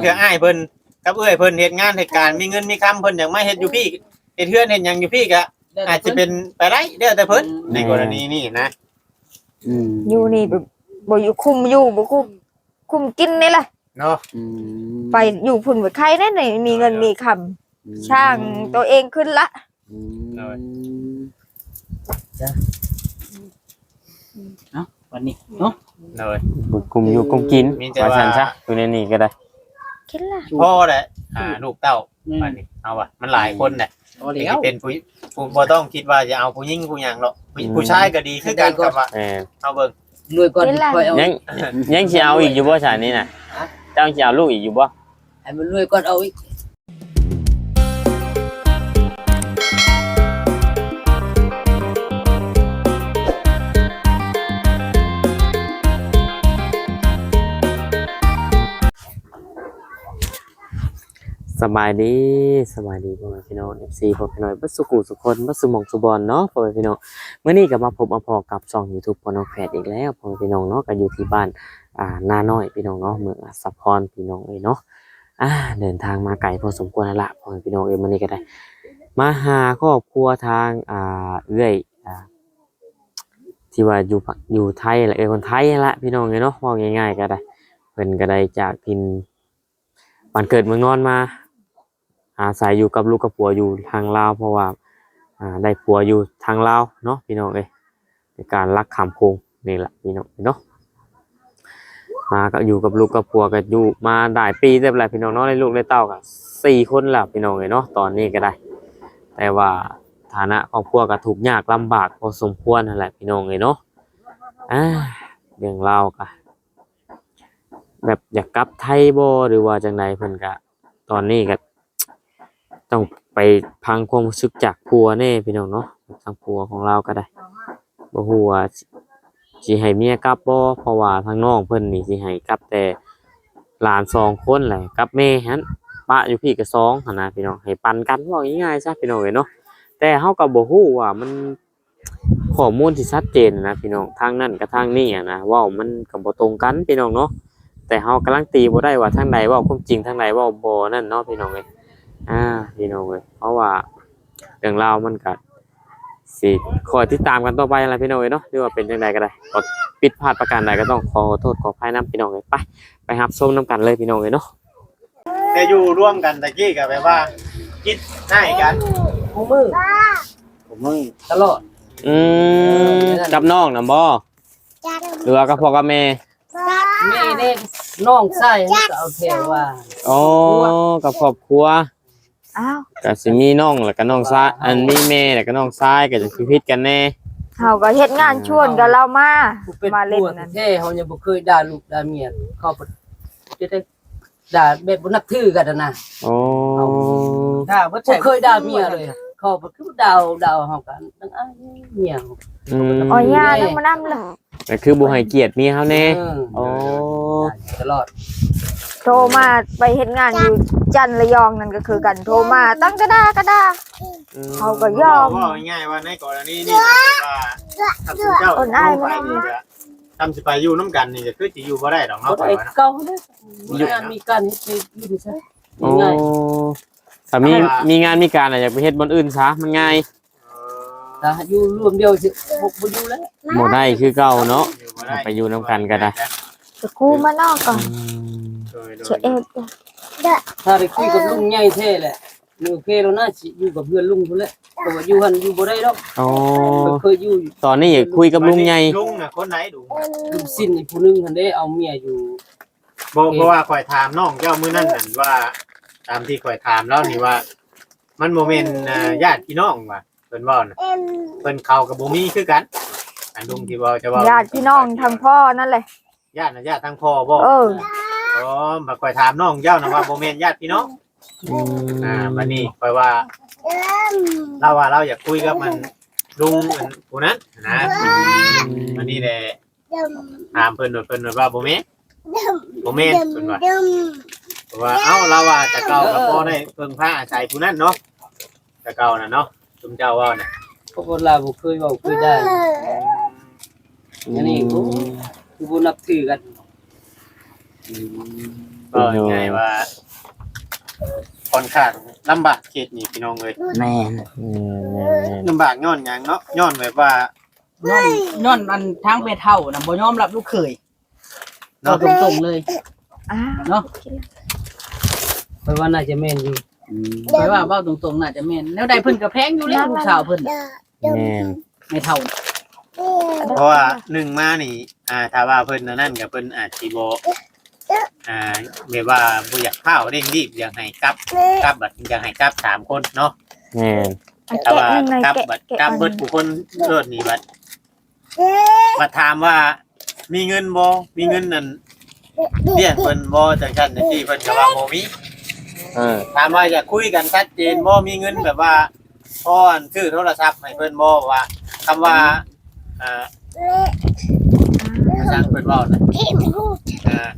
เพื่ออ้ายเพิ่นกับเอ้ยเพิ่นเฮ็ดงานเหตุการณ์มีเงินมีคำเพิ่นอยากมาเฮ็ดอยู่พี่เฮ็ดเฮือนเฮ็ดหยังอยู่พี่ก็อาจจะเป็นไปได้เด้อแต่เพิ่นในกรณีนี้นะอืมอยู่นี่แบบบ่อยู่คุมอยู่บ่คุมคุมกินนี่แหละเนาะ อืมไปอยู่พุ่นไว้ใครแน่นี่มีเงินมีคำช่างตัวเองขึ้นละ อืมวันนี้เนาะ เลย บุกกลุ่มอยู่กลุ่มกินมีแต่ว่า ว่าซั่นซะอยู่ในนี่ก็ได้ คิดละพ่อแหละอ่าลูกเต้าอันนี้เอาว่ะมันหลายคนแหละพอที่แล้วเป็นผู้ผู้บ่ต้องคิดว่าจะเอาผู้หญิงผู้หยังหรอกผู้อืม ผู้ชายก็ดีคือกันกับว่าเออเอาเบิ่งรวยก่อนค่อยเอายังยังสิเอาอีกอยู่บ่ฉานี้น่ะเจ้าสิเอาลูกอีกอยู่บ่ให้มันรวยก่อนเอาอีก สบายดีสบายดีพ่อแม่พี่น้อง FC พ่อพี่น้องบ่สุขุสุคนบ่สุมองสุบอลเนาะพ่อแม่พี่น้องเมื้อนี้ก็มาพบมาพอกับช่อง YouTube พ่อน้องแพทย์อีกแล้วพ่อแม่พี่น้องเนาะก็อยู่ที่บ้านอ่านาน้อยพี่น้องเนาะเมืองอัสะพรพี่น้องเอ้ยเนาะอ่าเดินทางมาไกลพอสมควรแล้วล่ะพ่อแม่พี่น้องเอ้ยมื้อนี้ก็ได้ มาหาครอบครัวทางอ่าเอื้อยอ่าที่ว่าอยู่ฝั่งอยู่ไทยแหละเอ้ยคนไทยนั่นละพี่น้องเอ้ยเนาะว่าง่ายๆก็ได้เพิ่นก็ได้จากถิ่นบ้านเกิดเมืองนอนมา อาศัยอยู่กับลูกกับผัวอยู่ทางลาวเพราะว่าอ่าได้ผัวอยู่ทางลาวเนาะพี่น้องเอ้ยในการรักคำโคงนี่แหละพี่น้องเนาะมาก็อยู่กับลูกกับผัวก็อยู่มาได้ปีเรียบร้อยพี่น้องเนาะได้ลูกได้เต้ากันสี่คนแล้วพี่น้องเอ้ยเนาะตอนนี้ก็ได้ แต่ว่าฐานะครอบครัวก็ทุกข์ยากลำบากพอสมควรนั่นแหละพี่น้องเอ้ยเนาะอ่าเรื่องราวก็แบบอยากกลับไทยบ่หรือว่าจังใดเพิ่นก็ตอนนี้ก็ ต้องไปพังความรู้สึกจากผัวแน่พี่น้องเนาะทางผัวของเราก็ได้บ่ฮู้ว่าสิให้เมียกลับบ่เพราะว่าทางน้องเพิ่นนี่สิให้กลับแต่หลานสองคนแหละกับแม่หันปะอยู่พี่ก็สองหั่นนะพี่น้องให้ปันกันว้าง่ายๆซะพี่น้องเนาะแต่เฮาก็บ่ฮู้ว่ามันข้อมูลที่ชัดเจนนะพี่น้องทางนั้นกับทางนี้อะนะว้ามันก็บ่ตรงกันพี่น้องเนาะแต่เฮากำลังตีบ่ได้ว่าทางใดเว้าความจริงทางใดเว้าบ่นั่นเนาะพี่น้องเอ้ย อ่าพี่น้องเอ้ยเพราะว่าเรื่องราวมันก็สิคอยติดตามกันต่อไปอะไรพี่น้องเอ้ยเนาะหรือว่าเป็นจังไดก็ได้ก็ผิดพลาดประการใดก็ต้องขอโทษขออภัยนํพี่น้องเอ้ยไปไปรับชมนํกันเลยพี่น้องเอ้ยเนาะแต่อยู่ร่วมกันตะกี้ก็แบบว่าคิดให้กันผมมือผมมือตลอดอืมกับน้องน่ะบ่หรือว่ากับพ่อกับแม่แม่เด้น้องชายมันก็เอาแถวว่าอ๋อกับครอบครัว อ้าวก็สิมีน้องแล้วก็น้องชายอันมีแม่แล้วก็น้องชายก็จะสิผิดกันแน่เฮาก็เฮ็ดงานชวนกับเรามาผู้เป็นมาเล่นผัวนั่นแท้ๆเฮายังบ่เคยด่าลูกด่าเมียเขาบ่จะได้ด่าแบบบ่นับถือกันนะอ๋อถ้าบ่บ่ใช่ เคยด่าเมียเลยเขาบ่คือดาวดาวเฮากันตั้งอ้ายเมียเขา อืมอ๋อย่านั่งมานํล่ะแต่คือบ่ให้เกียรติเมียเฮาแน่เอออ๋อตลอด โทรมาไปเฮ็ดงานอยู่จันทร์ระยองนั่นก็คือกันโทรมาตั้งกระดากระดา เขาก็ยอมว่าง่ายๆว่าในกรณีนี้ว่าถ้าผู้เจ้าคนอ้ายบ่ไปได้นี่ก็ทำสิไปอยู่น้ำกันนี่ก็คือสิอยู่บ่ได้ดอกบ่เนาะได้ไปว่าเนาะเก่าเด้อมีงานมีการเฮ็ดอยู่ดิซะโอ้ง่ายถ้ามีว่ามีมีงานมีการอะอยากไปเฮ็ดบนอื่นซะมันง่ายถ้าอยู่รวมเดียวสิบ่บ่อยู่แล้วบ่ได้คือเก่าเนาะอยู่บ่ด้ไปอยู่นำกันก็ได้จะกูมานอกก่อนโด ยโดยเชเอฟถ้าได้คุยกับลุงใหญ่แท้แหละนี่โอเคแล้วน่าสิอยู่กับเพื่อนลุงพุ่นแหละแต่ว่าอยู่หั่นอยู่บ่ได้ดอกอ๋อเคยอยู่ตอนนี้อยากคุยกับลุงใหญ่ลุงน่ะคนไหนดูลุงสิ้นอีกผู้หนึงหั่นเด้เอาเมียอยู่ บ่เพราะว่าข่อยถามน้องเจ้ามื้อนั้นนั่นว่า ตามที่ข่อยถามแล้วนี่ว่า มันบ่แม่นอ่าญาติพี่น้องว่ะเพิ่นเว้าน่ะเพิ่นเข้ากับบ่มีคือกัน อันลุงที่เว้าจะเว้าญาติพี่น้องทางพ่อนั่นแหละญาติน่ะญาติทางพ่อบ่เออ อ๋อบัดข่อยถามน้องเจ้านะว่าบ่แม่นญาติพี่น้อง อืมอ่าบัดนี้ข่อยว่าเราว่าเราอยากคุยกับมันลุงอันผู้นั้นนะวันนี้แหละถามเพิ่นว่าเพิ่นว่าบ่แม่นบ่แม่นเพิ่นว่าเพราะว่าเอ้าเราว่าแต่เก่าก็พอได้เพิ่งพาอาศัยผู้นั้นเนาะแต่เก่าน่ะเนาะซุมเจ้าเว้าน่ะเพราะคนลาวบ่เคยเว้าเคยได้อันนี้กูคือบ่นับถือกัน ก็ง่ายว่าค่อนข้างลำบากเขตนี้พี่น้องเลยแม่นอืมลำบากย้อนหยังเนาะย้อนแบบว่า ย้อนย้อนอันทางไปเท่านะบ่ยอมรับลูกเขยเราตรงๆเลยอ้าวเนาะไปว่าน่าจะแม่นอยู่ไปว่าเว้าตรงๆน่าจะแม่นแล้วใดเพิ่นก็แพงอยู่แล้วลูกสาวเพิ่นแม่นไม่เท่า เพราะว่าหนึ่งมานี่ อ่าถ้าว่าเพิ่นอันนั่นกับเพิ่นอาจสิบ่ อ่าแบบว่าบ่อยากเข้าเร่งรีบอยากให้กลับกลับบัดอยากให้กลับสามคนเนาะแม่นอันแต่แกะว่ายังไงกลับแกะบัดแกะกลับอันเบิดผู้คนเลิศนี่บัดมาถามว่า มีเงินบ่มีเงินนั่นเรียกเพิ่นบ่จังซั่นจังซี่เพิ่นก็ว่าบ่มี เออถามว่าอยากคุยกันชัดเจนบ่มีเงินแบบว่าพ่อนซื้อโทรศัพท์ให้เพิ่นบ่ว่าคำว่าอ่าภาษาเพิ่นเว้านะ อ่า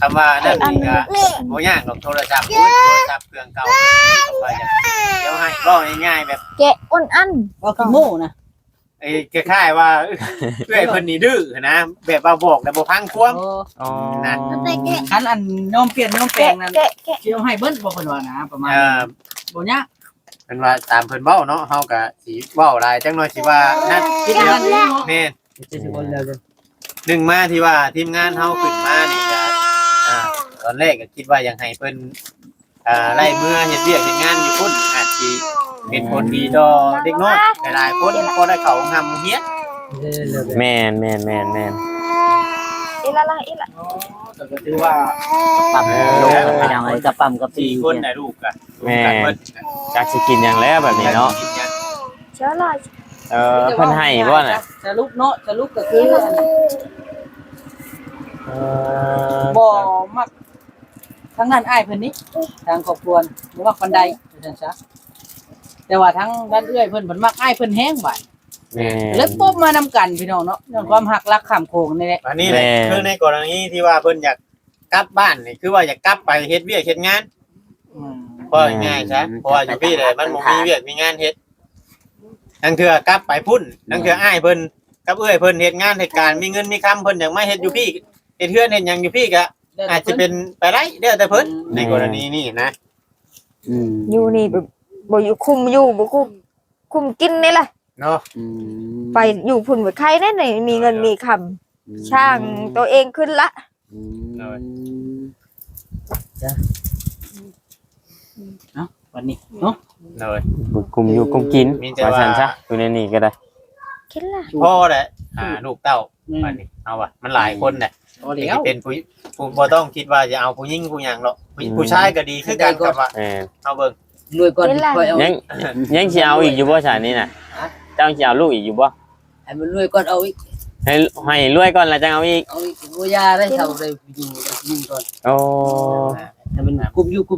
คำว่านั่นนี่ก็บ่ยากหรอกโทรศัพท์โอ้ยโทรศัพท์เครื่องเก่าเพิ่นก็ว่าอยากเดี๋ยวให้เว้าง่ายๆแบบแกะอ้นอันก็คือโม่นะไอ้คล้ายๆว่าเอ้อยเพิ่นนี่ดื้อนะแบบว่าบอกแต่บ่พังความโอ้อ๋อคันอันยอมเปลี่ยนยอมแปลแกะงนั้นแกะแกะสิเอาให้เบิ่นบ่เพิ่นว่านะประมาณเอ่นี้อบ่ยากเพิ่นว่าตามเพิ่นเว้าเนาะเฮาก็สิเว้าหลายจังหน่อยสิว่านั่นคิดอย่างนั้นเนาะแม่น หนึ่งมาที่ว่าทีมงานเฮาขึ้นมานี่ก็อ่าตอนแรกก็คิดว่าอยากให้เพิ่นอ่าไล่เมื่อเฮ็ดเวียกเฮ็ดงานอยู่พุ่นอาจสิเป็นผลดีต่อเด็กน้อยหลายๆคนพอได้เข้าหำเฮียนเร็วๆแม่นแม่นแม่นแม่นอีละละอีละแต่ก็ถือว่าปั๊มลงไปยังไงกับปั๊มกับสี่สี่คนได้ลูกก็แม่กันเบิดจักสิกินหยังแล้วแบบนี้เนาะเชื้อลาย เออเพิ่นให้บ่น่ะสรุปเนาะสรุปก็คืออันเออบ่มักทางนั้นอ้ายเพิ่นนี่ทางครอบครัวบ่มักปานใดว่าซั่นซะแต่ว่าทางด้านเอื้อยเพิ่นเพิ่นมักอ้ายเพิ่นแฮงบ่แม่แล้วปบมานำกันพี่น้องเนาะเรื่องความหักรักข้ามโขงนี่แหละอันนี้แหละแม่ คือในกรณีที่ว่าเพิ่นอยากกลับบ้านนี่คือว่าอยากกลับไปเฮ็ดเวียกเฮ็ดงานอืม เพราะง่ายๆซะเพราะว่าอยู่พี่เลยมันบ่มีเวียกมีงานเฮ็ด ทั้งเทื่อกลับไปพุ่นทั้งเทื่ออ้ายเพิ่นกับเอ้ยเพิ่นเฮ็ดงานเหตุการณ์มีเงินมีคำเพิ่นอยากมาเฮ็ดอยู่พี่เฮ็ดเฮือนเฮ็ดหยังอยู่พี่ก็อาจจะเป็นไปได้เด้อแต่เพิ่นในกรณีนี้นะอืมอยู่นี่แบบบ่อยู่คุมอยู่บ่คุมคุมกินนี่แหละเนาะอืมไปอยู่พุ่นกับใครแน่ไหนมีเงินมีคำช่างตัวเองขึ้นละ อืมเนาะวันนี้เนาะ เลยกุมอยู่กุมกินมีแต่ว่า ว่าซั่นซะอยู่ในนี่ก็ได้ คิดละพ่อแหละอ่าลูกเต้าอืมบัดนี้เอาว่ะมันหลายคนน่ะพอแล้ว เป็นผู้ผู้บ่ต้องคิดว่าจะเอาผู้หญิงผู้หยังหรอกผู้ผู้ชายก็ดีคือกันกับว่าแม่นเอาเบิ่งรวยก่อนค่อยเอายังยังสิเอาอีกอยู่บ่ชานี้น่ะเจ้าสิเอาลูกอีกอยู่บ่ให้มันรวยก่อนเอาอีกให้ให้รวยก่อนแล้วจังเอาอีกเอาอีกบ่ยาได้เท่าได้อยู่อยู่ก่อนโอ้ให้มันกุมอยู่กุ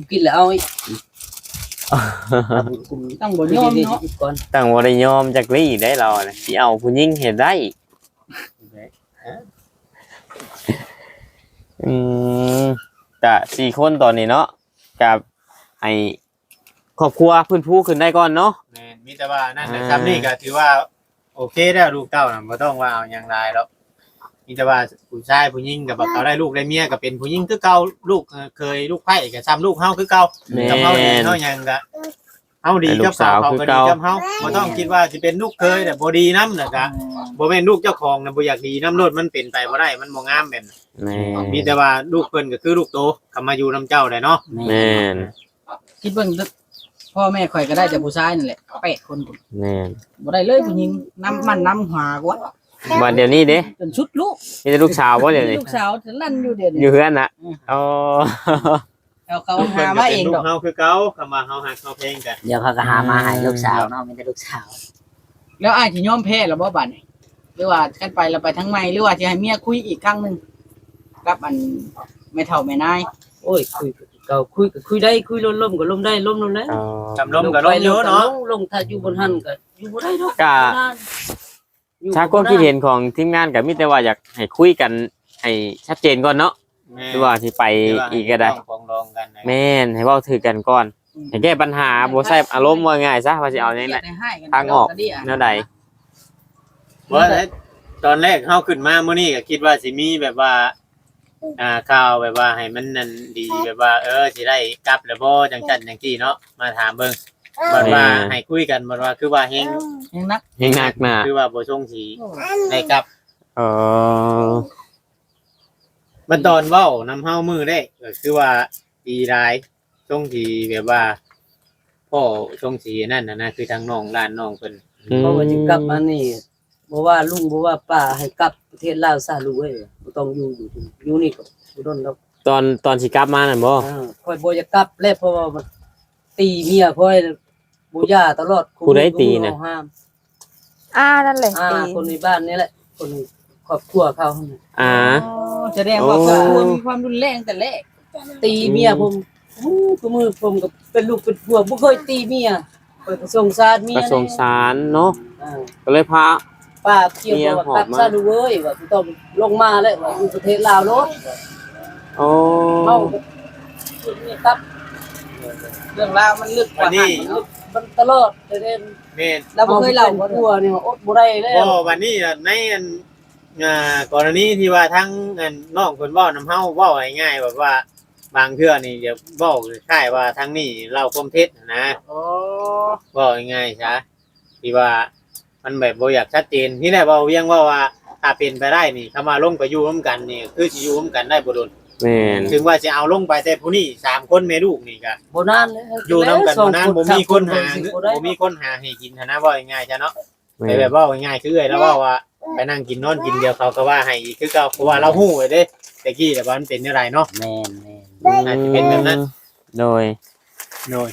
ต้องบ่ยอมเนาะก่อนตั้งบ่ได้ยอมจักลี่ได้เราน่ะสิเอาผู้หญิงเฮ็ดได้อืมกะสี่คนตอนนี้เนาะกับไอครอบครัวพื้นผู้ขึ้นได้ก่อนเนาะแม่นมีแต่ว่านั่นนะอ่าครับนี่ก็ถือว่า โอเคแล้วลูกเต้าน่ะบ่ต้องว่าเอาหยังหลายแล้ว มีแต่ว่าผู้ชายผู้หญิงก็บ่เขาได้ลูกได้เมียก็เป็นผู้หญิงคือเก่าลูกเอ่อเคยลูกไผ่ก็ซ้ำลูกเฮาคือเก่าแม่กับเฮาดีนเฮาหยังก็เฮาดีให้ลูกับกสาวเขาคือก็เก่าดีกับเฮาบ่ต้องคิดว่าสิเป็นลูกเคยแต่บ่ดีนำน่ะก็บ่แม่นลูกเจ้าของน่ะบ่อยากดีนํโลดมันเป็นไปบ่ได้มันบ่งามแบบนั้นแม่นมีแต่ว่าลูกเพิ่นก็คือลูกโตกลับมาอยู่นํเจ้าได้เนาะแม่นคิดเบิ่งเด้อพ่อแม่ข่อยก็ได้แต่ผู้ชายนั่นแหละแปดคนพุ่นแม่นบ่ได้เลยผู้หญิงนํมันนํหากว่า วันเดี๋ยวนี้เด้จนชุดลูกมีแต่ลูกสาวบ่เดี๋ยวนี้ ลูกสาวจะลั่นอยู่เดี๋ยวอนี้ยู่เฮือนน่ะอ๋อเอาเขาลูกหาเพิ่นก็มาเป็เอนงลูดกอก เฮาคือเก่าคำว่าเฮาฮักเฮาเพลงกันเดี๋ยวเขาก็หามาให้ลูกสาวเนาะมีแต่ลูกสาวแล้วอ้ายสิยอมแพ้แล้วบ่บัดนี้หรือว่ากันไปแล้วไปทั้งใหม่หรือว่าสิให้เมียคุยอีกครั้งหนึงกับอันแม่เฒ่าแม่นายโอ้ยคุยเก่าคุยก็คุยได้คุยล้มๆก็ล้มได้ล้มลงได้อ๋อ จำลมก็ลงเยอะเนาะลงถ้าอยู่บนหันก็อยู่บ่ได้ดอกกะถ้าความคิดเห็นของทีมงานก็มีแต่ว่าอยากให้คุยกันให้ชัดเจนก่อนเนาะหรือว่าสิไปอีกก็ได้ฟ้องร้องกันนะแม่นให้เว้าถือกันก่อนให้แก้ปัญหาบ่ใส่อารมณ์ว่าง่ายซะว่าสิเอาจังได๋ทางออกแนวใดว่าแต่ตอนแรกเฮาขึ้นมามื้อนี้ก็คิดว่าสิมีแบบว่า อ่าข่าวแบบว่าให้มันนั่นดีแบบว่า เออสิได้กลับแล้วบ่จังซั่นจังซี่เนาะมาถามเบิ่ง บัดว่าให้คุยกันบัดว่าคือว่าเฮงยังนักเฮงหนักหนาคือว่าบ่ทรงสีได้กลับเออมันตอนเว้านำเฮามือได้ก็คือว่าดีหลายทรงสีแบบว่าพ่อทรงสีนั่นน่ะนะคือทางน้องร้านน้องเพิ่นเพราะว่าจะกลับมานี่บ่ว่าลุงบ่ว่าป้าให้กลับประเทศลาวซะลูกเอ้ยบ่ต้องอยู่อยู่ที่อยู่นี่ก็บ่ดนดอกตอนตอนสิกลับมานั่นบ่อ่าค่อยบ่จะกลับแล้วเพราะว่ามันตีเมียค่อย บ่ย่าตลอดคู่มือเอาห้ามอ่านั่นแหละอ่าตีคนในบ้านนี่แหละ คนครอบครัวเขาน่ะอ่า แสดงว่าโอ้ ครอบครัวมีความรุนแรงแต่แรกตีเมียผมอู้ก็มือผมก็เป็นลูกเป็นผัวบ่เคยตีเมียเคยก็สงสารเมียก็สงสารเนาะอ่า ก็เลยพา ป้าเกี่ยวเมียว่าหอบกลับมาซะดูเว้ยว่าสิต้องลงมาแล้วว่าอยู่ประเทศลาวโลดโอ้เมาเมียกลับเรื่องราวมันลึกกว่าหันเนาะ มันตลอดแต่เด่นแม่นเราบ่เคยเล่าป็บ่นผัวนี่ว่าอดบ่ได้แล้วก็วันนี้น่ะในอันอ่ากรณีที่ว่าทั้งอันน้องเพิ่นเว้านำเฮาเว้าง่ายๆแบบว่า บางเทื่อนี่จะเว้าคล้ายๆว่าทั้งนี้เล่าความเท็จนะโอ้เว้าง่ายๆซะที่ว่ามันแบบบ่อยากชัดเจนที่แรกเว้าเวียงว่าว่าถ้าเป็นไปได้นี่เข้ามาลงไปอยู่ร่วมกันนี่คือสิอยู่ร่วมกันได้บ่โดน แม่นถึงว่าจะเอาลงไปแต่ผู้นี้สามคนแม่ลูกนี่ก็บ่นานเลยอยู่นํกันบ่นานบ่มีคนหาสองบ่มีคนหาให้กินหั้นนะเว้าง่ายๆซะเนาะแม่ไปนแบบว่าง่ายๆคือเอ้ยแล้วว่าว่าไปนั่งกินนอนกินเดียวเขาก็ว่าให้อีกคือเก่าเพราะว่าเราหู้ไว้เด้แต่กี้แต่ว่ามันเป็นอะไรเนาะแม่นแม่นอาจจะเป็นแบบนั้นโดยโดย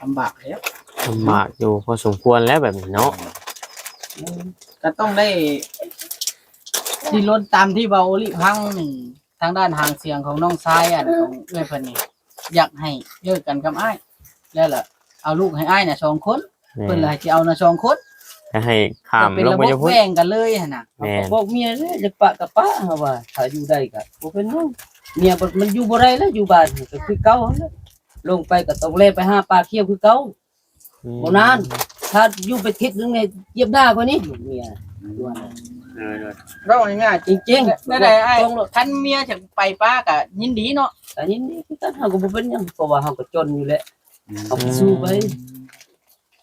ลำบากแล้วลำบากอยู่พอสมควรแล้วแบบนี้เนาะก็ต้องได้ที่ล้นตามที่เบาลิพังนี่ ทางด้านหางเสียงของน้องชายอะของเอ้ยเพิ่นนี่อยากให้เลิกกันกับอ้ายแล้วล่ะเอาลูกให้อ้ายน่ะสองคนแม่เพิ่นนเลยสิเอาน่ะสองคนจะให้ข้ามเป็นลงระไปบบจะพุ่นแบ่งกันเลยหั่นน่ะแม่นบอกเมียเลยจะปะกับปะเฮาว่าถ้าอยู่ได้ก็บ่เป็นหยังเมียบ่มันอยู่บ่ได้แล้วอยู่บ้านก็คือเก่าหั่นแหละลงไปก็ต้องแลไปหาปลาเคี้ยวคือเก่าบ่นานถ้าอยู่ไปทิศนึงเนี่ยเหยียบหน้ากว่านี้เมียอยู่หั่นน่ะเออโดย เราง่ายจริงๆๆได้ได้ไอ้ต้องท่านเมียจะไปป้าก็ยินดีเนาะอันนี้นี่คือกันเฮาก็บ่เป็นหยังเพราะว่าเฮาก็จนอยู่แหละเอาไปสู้ไป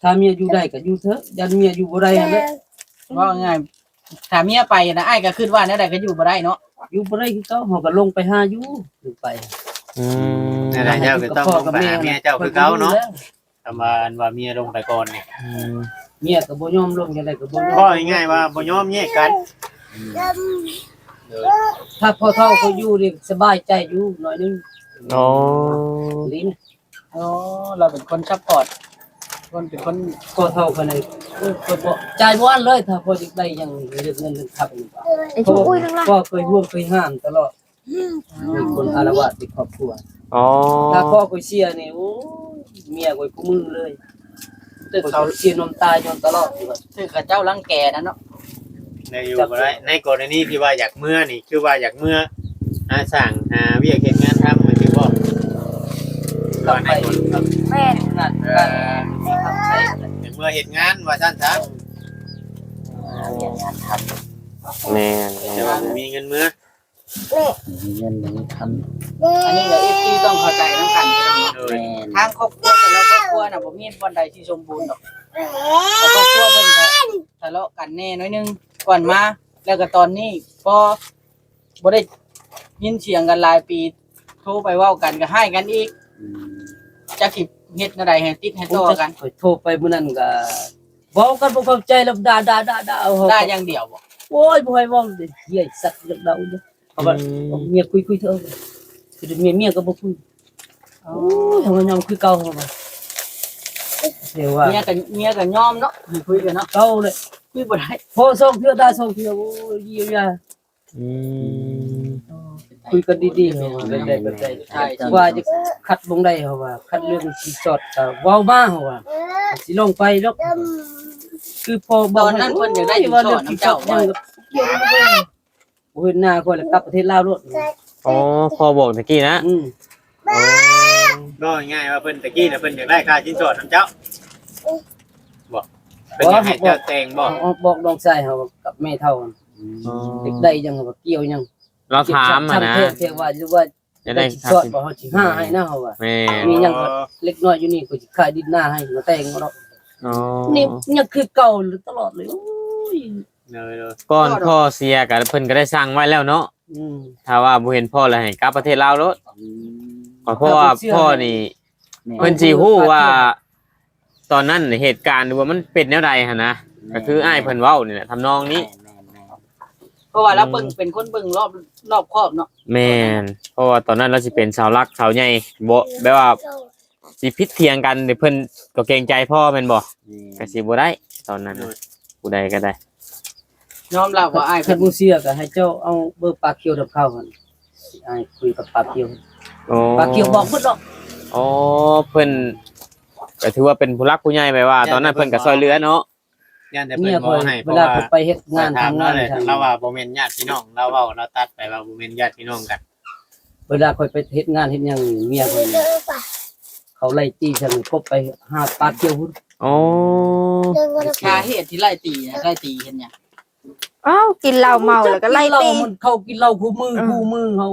ถ้าเมียอยู่ได้ก็อยู่เถอะยันเมียอยู่บ่ได้หั่นแหละว่าง่ายถ้าเมียไปนะไอ้ก็คิดว่าแนวใดก็อยู่บ่ได้เนาะอยู่บ่ได้คือเก่าเฮาก็ลงไปหาอยู่ลงไปอืมนั่นแหละเจ้าคือต้องลงไปหาเมียเจ้าคือเก่าเนาะประมาณว่าเมียลงไปก่อนนี่อืม เมียก็บ่ยอมลงจังไดก็บ่ยอมก็ง่ายๆว่าบ่ยอมแยกกันโดยถ้าพ่อเฒ่าเขาอยู่นี่สบายใจอยู่หน่อยนึงโอ้ลิ้นอ๋อเราเป็นคนซัพพอร์ตคนเป็นคนพ่อเฒ่าเขาเลยเออก็บ่จ่ายบ่อันเลยถ้าพ่อจะได้หยังเรื่องเงินเรื่องขับนี่ไอ้ชูอุ้ยทั้งหลายพ่อเคยร่วมเคยห้ามตลอดมีคนอารวาสในครอบครัวอ๋อถ้าพ่อเคยเสียนี่โอ้ยเมียเคยกูมือเลย แต่เขาเสียน้ำตายจนตลอดอยู่ว่าถือกับเจ้ารังแกนะเนาะในอยู่บ่ได้ในกรณีที่ว่าอยากเมื่อนี่คือว่าอยากเมื่อหาสั่งหาเวียกเฮ็ดงานทำมันคือบ่ก็ในกรณีแม่นงานการทำใช้อยากเมื่อเฮ็ดงานว่าซั่นซะแม่นแต่ว่ามีเงินเมื่อมีเงินนี้ท อันนี้ก็เอฟซีต้องเข้าใจทั้งกันโดำยแม่นทางครอบครัวแต่ละครอบครัวน่ะบ่มีวันใดที่สมบูรณ์หรอกแต่ครอบครัวเพิ่นก็ทะเลาะกันแน่น้อยนึงก่อนมาแล้วก็ตอนนี้พอบ่ได้ยินเสียงกันหลายปีโทรไปเว้ากันก็ให้กันอีกจักสิเฮ็ดแนวใดให้ติดให้ต่อกันข้อยโทรไปมื้อนั้นก็เว้ากันบ่เข้าใจแล้วด่าด่าด่าด่าเอาได้อย่างเดียวบ่โอ้ยบ่ให้เว้าเด้เหี้ยสัตว์เรื่องเดาเด้อเอาว่าเอาเมียคุยคุยเถอะ คือเมียเมียก็บ่คุยโอ้ยทำไมยอมคือเก่าเขาบ่เสียว่าเมียก็เมียก็ยอมเนาะให้คุยกันเนาะเก่าเลยคุยบ่ได้พอส่งเทื่อได้ส่งเทื่อโอ้ยเยียวยาอืมคุยกันดีๆเนาะเป็นได้เป็นได้ใช่ใช่ว่าจะคัดลงได้เฮาว่า คัดเรื่องสิจอดก็เว้ามาเฮาว่าสิลงไปดอกคือพอตอนนั้นเพิ่นอยากได้อยู่ว่าสเรื่ออนงน้ำสิจเจ้าอดว่ายังเกี่ยวกับเรื่องโอ้ยหน้าก็แล้วกลับประเทศลาวโลด อ๋อพอบอกตะกี้นะอืมก็ง่ายๆว่าเพิ่นตะกี้น่ะเพิ่นอยากได้ค่าชิ้นส่วนนํเจ้าบ่เพิ่นอยากให้เจ้าแต่งบ่บอกบอกน้องชายเฮากับแม่เฒ่าอ๋อเด็กได้ยังว่าเกี่ยวยังเราถามอะนะเทศเทศว่าหรือว่าจะได้สิครัสบอดบ่เฮาสิห้าให้นะเฮาว่าแม่นมีหยังก็เล็กน้อยอยู่นี่ก็สิขายดินหน้าให้มาแต่งเนาะอ๋อนี่ยังคือเก่าอยู่ตลอดเลยโอ้ยเลยเลยก่อนพ่อเสียก็เพิ่นก็ได้สั่งไว้แล้วเนาะ อืมถ้าว่าบ่เห็นพ่อแล้วให้กลับประเทศลาวโลดเพราะว่าพ่อนี่เพิ่นสิฮู้ว่า ตอนนั้นเหตุการณ์ว่ามันเป็นแนวใดหั่นนะก็คืออ้ายเพิ่นเว้านี่แหละทำนองนี้เพราะว่าเราเบิ่งเป็นคนเบิ่งรอบรอบครอบเนาะแม่นเพราะว่าตอนนั้นเราสิเป็นสาวรักสาวใหญ่บ่แบบว่าสิพิษเถียงกันเดี๋ยวเพิ่นก็เกรงใจพ่อแม่นบ่ก็สิบ่ได้ ตอนนั้นน่ะผู้ใดก็ได้ ยอมรับว่าอ้ายคัเพิ่นนบ่เสียก็ให้เจ้าเอาเบอร์ปลาเขียวดับเข้ากันสิอ้ายคุยกับปลาเขียวโอ้ปลาเขียวบอกเพิ่นดอก อ๋อเพิ่นก็ถือว่าเป็นผู้รักผู้ใหญ่ไปว่า ตอนนั้นเพิ่นก็ช่วยเหลือเนาะย่านแต่เมีเพิ่ยนคบ่อยให้เพเวราะลาว่าผมไปเฮ็ดงานถามทำเรางานเลยทางเราว่าบ่แม่นญาติพี่น้องเราเว้าเราตัดไปว่าบ่แม่นญาติพี่น้องกันเวลาคอยไปเฮ็ดงานเฮ็ดหยังเมียคอยเขาไล่จี้ฉันกบไปหาปลาเขียวพุ่นอ๋อ สาเหตุที่ไล่ตีนะไล่ตีเห็นหยัง อ้าวกินเหล้าเมาแล้วก็ไล่เหล้าตี มันเข้ากินเหล้าคู่มือเออ คู่มือเขา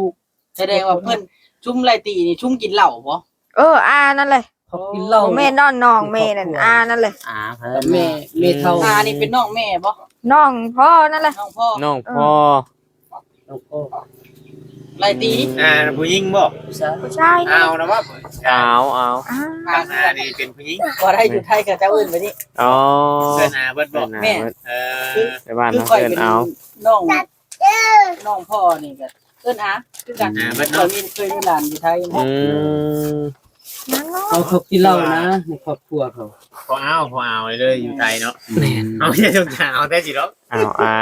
แสดงว่าเพิ่นชุ่มไล่ตีนี่ชุ่มกินเหล้าบ่เอออานั่นเลยเขากินเหล้า แม่นอนนองแม่นั่นอานั่นเลยอ่าเพิ่กับนแม่แม่เฒ่าอานี่เป็นน้องแม่บ่น้องพ่อนั่นเลยน้องพ่อน้องพ่อแล้วก็ ไล่ตีอ่าผู้หญิงบ่ผู้ชายผู้ชายนี่เอานะว่าเอาเอาอ่าทางอานี่เป็นผู้หญิงบ่ได้อยู่ไทยกับเจ้าอื่นไปนี่อ๋อเพิ่นอาเบิดบ่แม่เออไปบ้านคือน้องข่อยเอิ้นเป็นเอาน้องน้องพ่อนี่ก็เอิ้นอาคือกันข่อยมีเคยมีหลานอยู่ไทยอืมนั่งเนาะเอาเขากินเหล้านะในครอบครัวเขาพอเอาพอเอาเลยอยู่ไทยเนาะเอาอย่าจงจางเอาแต่สิเนาะเอาอ่า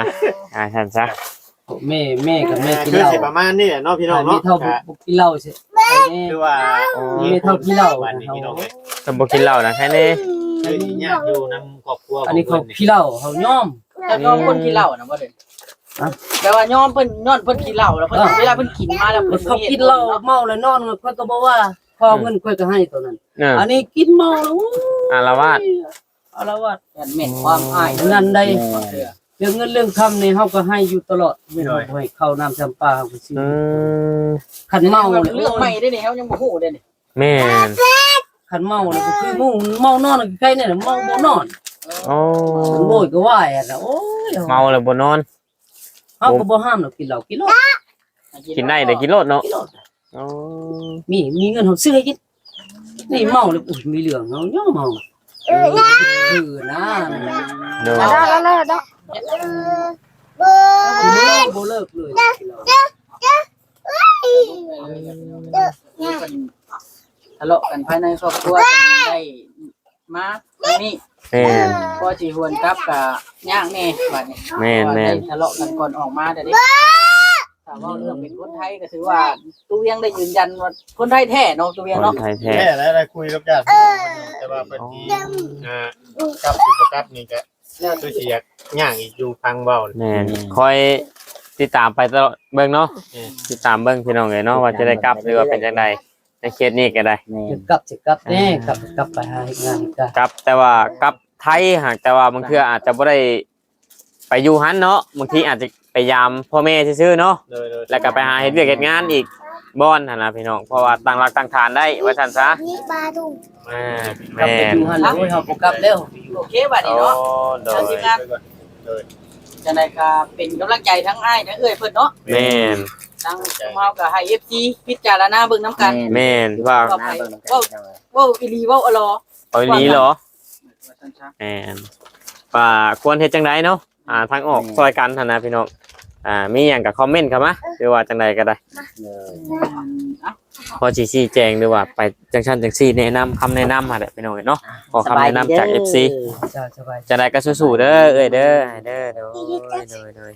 อ่าท่านซะ แม่แม่กับแม่กินคือเหล้าสิประมาณนี้แหละเนาะพี่น้องแม่เนาะเท่าบ่กินเหล้าใช่แม่คือว่าไม่เท่าที่เราวันนี้พี่น้องเอ้ยถ้าบ่กินเหล้านะแค่นี้คือสิยากอยู่นํครอบครัวขอันงนี้เขาเพิ่นนี่พี่เหล้าเขาย่อมแต่น้องคนกินเหล้านะบ่เด้อะแต่ว่าย้อมเพิ่นย้อนเพิ่นกินเหล้าแล้วเพิ่นอะเวลาเพิ่นกินมาแล้วเพิ่นเขากินเหล้าเมาแล้วนอนค่อยก็บอกว่าพอเงินค่อยก็ให้ตัวนั้นเอออันนี้กินเมาแล้วโอ้ยอารวาสอารวาสยันเหม็นความอายนั่นได้เชื่อเรื่องเงินเรื่องคำนี่เฮาก็ให้อยู่ตลอดไม่ให้ให้เข้าน้ำจำปาเฮาก็สิอืมคันเมาเลยเรื่องใหม่ได้นี่เฮายังบ่ฮู้ได้นี่แม่นคันเมาเลยก็คือหมู่เมานอนใครเนี่ยเมาบ่นอนโอ้โวยก็ว่าอะนะโอ้ยเมาแล้วบ่นอนเฮาก็บ่ห้ามหรอกกินเหล้ากินเหล้ากินได้แต่กินโลดเนาะกินเหล้าอ๋อมีมีเงินเฮาซื้อให้กินนี่เมาเลยอุ้ยมีเหลืองเฮาย่อเมาเออคือนะเนาะได้แล้วแล้วได้บ่เลิกเลยทะเลาะกันภายในครอบครัวจนได้มาตรงนี้แม่น พอสิหวนกลับก็ย่างแน่บัดนี้แม่นแม่น ได้ทะเลาะกันก่อนออกมาเด้อเด้ถ้าว่าเรื่องเป็นคนไทยก็ถือว่าตูเวียงได้ยืนยันว่าคนไทยแท้เนาะตูเวียงคนเนาะไทยแท้แค่แล้วได้คุยกับญาติแต่ว่าเพิ่นที่อ่ากลับอยู่กับนี่ก็ คือสิอยากย่างอีกอยู่พังเว้าแม่นคอยติดตามไปตลอดเบิ่งเนาะอืมติดตามเบิ่งพี่น้องเลยเนาะว่าจะได้กลับหรือว่าเป็นจังไดในเคสนี้ก็ได้แม่จะกลับจะกลับแน่กลับกลับไปหาเฮ็ดงานอีกได้กลับ แต่ว่ากลับไทยหากแต่ว่าบางเทื่ออาจจะบ่ได้ไปอยู่หันเนาะบางทีอาจจะไปยามพ่อแม่ซื่อๆเนาะเลยเลยแล้วก็ไปหาเฮ็ดเวียกเฮ็ดงานอีก บ่อนหั่นน่ะพี่น้องเพราะว่าตั้งหลักตั้งฐานได้ว่าซั่นซะอ่ากลับแม่ไปนอยู่หันแล้วโอ้ยเฮาบ่กลับแล้วโอเคบัดนี้โอ้เนาะโดทางยทีมงานจังได๋ก็เป็นกำลังใจทั้งอ้ายทั้งเอ้ยเพิ่นเนาะแม่นทั้งเฮาก็ให้ FC พิจารณาเบิ่งนํกันแม่นว่าว่าไปเว้าเว้าอีหลีเว้าอลอเอาอีหลีเหรอว่าซั่นซะแม่นว่าควรเฮ็ดจังไดเนาะอ่าทางออกซอยกันหั่นนะพี่น้อง อ่ามีหยังก็คอมเมนต์เข้ามาหรือว่าจังใดก็ได้เลยเอ้าพอสิชี้แจงหรือว่าไปจังซั่นจังซี่แนะนำคำแนะนำมาได้พี่น้องเนาะขอคำแนะนำจาก FC จ้าสบายจะได้ก็สู้ๆเด้อเอ้ยเด้อเด้อเด้อเด้อเด้อ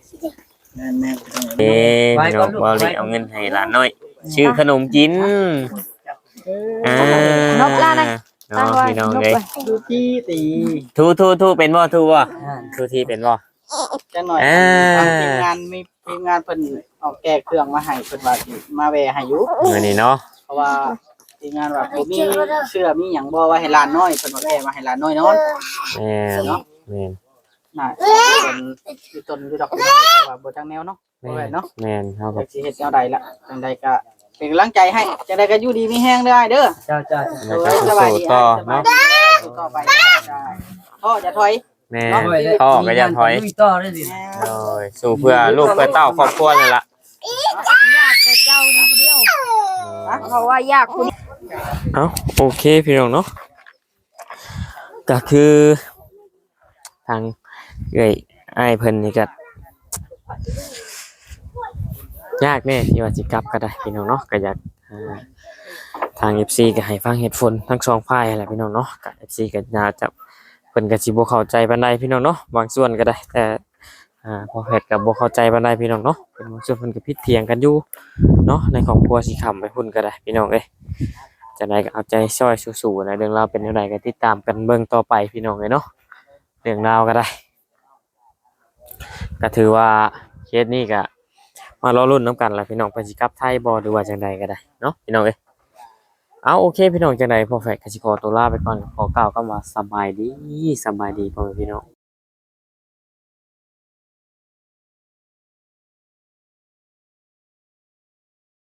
แม่นเอ้พี่น้องบ่เลยเอาเงินให้หลานน้อย ชื่อขนมกินอ่านกล่านะเนาะพี่น้องเอ้ยๆดูที่ตีทูทูทูเป็นบ่ทูบ่อ่าทูทีเป็นบ่ จังหน่อยอ่า ทางทีมงานมีทีมงานเพิ่นเอาแก้เครื่องมาให้เพิ่นว่าสิมาแวะให้อยู่มื้อนี้เนาะเพราะว่าทีมงานว่าบ่มีเสื้อมีหยังบ่ว่าให้หลานน้อยเพิ่นว่าแวะมาให้หลานน้อยนอนแม่นเนาะแม่นน่ะเป็นอยู่ต้นอยู่ดอกไม้แต่ว่าบ่จังแนวเนาะบ่แม่นเนาะแม่นเฮาก็จากสิเฮ็ดแนวใดล่ะจังใดก็เป็นกำลังใจให้จังใดก็อยู่ดีมีแฮงเด้อเด้อเจ้าจ้าแล้วก็สู้ๆต่อเนาะ สู้ต่อไปพ่อจะถอย แม่นพ่อก็อย่าถอยลุยต่อได้สิโอ้ยสู้เพื่อลูกเพื่อเต้าครอบครัวนี่ล่ะยากแต่เจ้านี่ผู้เดียวเพราะว่ายากผู้เดียวเอ้าโอเคพี่น้องเนาะก็คือทางเอ้ยอ้ายเพิ่นนี่ก็ยากแน่ที่ว่าสิกลับก็ได้พี่น้องเนาะก็อยากอ่าทาง FC ก็ให้ฟังเหตุผลทั้งสองฝ่ายแหละพี่น้องเนาะก็ FC ก็น่าจะ เพิ่นก็สิบ่เข้าใจปานใดพี่น้องเนาะบางส่วนก็ได้ แต่อ่าพอแพทย์ก็บ่เข้าใจปานใดพี่น้องเนาะเป็นบางส่วนเพิ่นก็ผิดเถียงกันอยู่เนาะในครอบครัวสิค้ำไปพุ่นก็ได้พี่น้องเอ้ยจะได้ก็เอาใจช่วยสู้ๆนะเรื่องราวเป็นจังไดก็ติดตามกันเบิ่งต่อไปพี่น้องเอ้ยเนาะเรื่องราวก็ได้ก็ถือว่าเคสนี้ก็มารอรุ่นน้ำกันแหละพี่น้องไปสิกลับไทยบ่หรือว่าจังใดก็ได้เนาะพี่น้องเอ้ย เอาโอเคพี่น้องจังใดพอแฟกกสิขอตัวลาไปก่อนขอกล่าวคำว่าสบายดีสบายดีพ่อแม่พี่น้อง